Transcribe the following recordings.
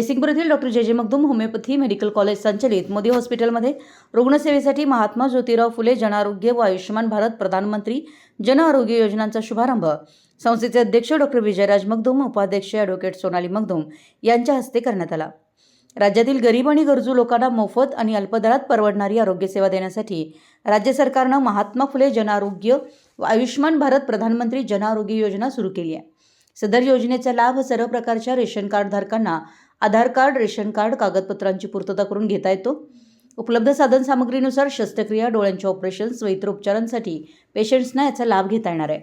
जयसिंगपूर येथील डॉक्टर जे जे मगदूम होमिओपॅथी मेडिकल कॉलेज संचलित मोदी हॉस्पिटलमध्ये रुग्णसेवेसाठी महात्मा ज्योतिराव फुले जनआरोग्य व आयुष्यमान भारत प्रधानमंत्री जन आरोग्य योजनांचा शुभारंभ. संस्थेचे अध्यक्ष डॉक्टर विजयराज मगदूम उपाध्यक्ष ॲडव्होकेट सोनाली मगदूम यांच्या हस्ते करण्यात आला. राज्यातील गरीब आणि गरजू लोकांना मोफत आणि अल्पदरात परवडणारी आरोग्यसेवा देण्यासाठी राज्य सरकारनं महात्मा फुले जनआरोग्य व आयुष्यमान भारत प्रधानमंत्री जनआरोग्य योजना सुरू केली आहे. सदर योजनेचा लाभ सर्व प्रकारच्या रेशन कार्डधारकांना आधार कार्ड रेशन कार्ड कागदपत्रांची पूर्तता करून घेता येतो. उपलब्ध साधनसामग्रीनुसार शस्त्रक्रिया डोळ्यांचे ऑपरेशन्स व इतर उपचारांसाठी पेशंट्सना याचा लाभ घेता येणार आहे.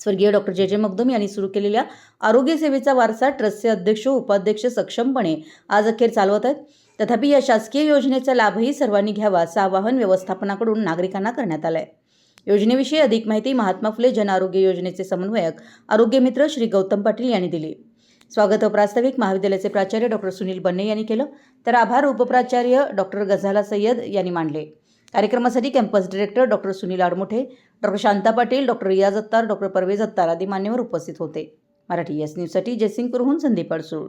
स्वर्गीय डॉक्टर जे जे मगदम यांनी सुरू केलेल्या आरोग्य सेवेचा वारसा ट्रस्टचे अध्यक्ष उपाध्यक्ष सक्षमपणे आज अखेर चालवत आहेत. तथापि या शासकीय योजनेचा लाभही सर्वांनी घ्यावा असं आवाहन व्यवस्थापनाकडून नागरिकांना करण्यात आलं आहे योजनेविषयी अधिक माहिती महात्मा फुले जनआरोग्य योजनेचे समन्वयक आरोग्यमित्र श्री गौतम पाटील यांनी दिली. स्वागत प्रास्ताविक महाविद्यालयाचे प्राचार्य डॉक्टर सुनील बन्ने यांनी केलं. तर आभार उपप्राचार्य डॉक्टर गझाला सय्यद यांनी मांडले. कार्यक्रमासाठी campus director doctor Sunil Admothe doctor Shanta Patil doctor Riyaz Attar doctor Pervez Attar आदी मान्यवर उपस्थित होते. मराठी एस न्यूजसाठी जयसिंगपूरहून संदीप अडसूळ.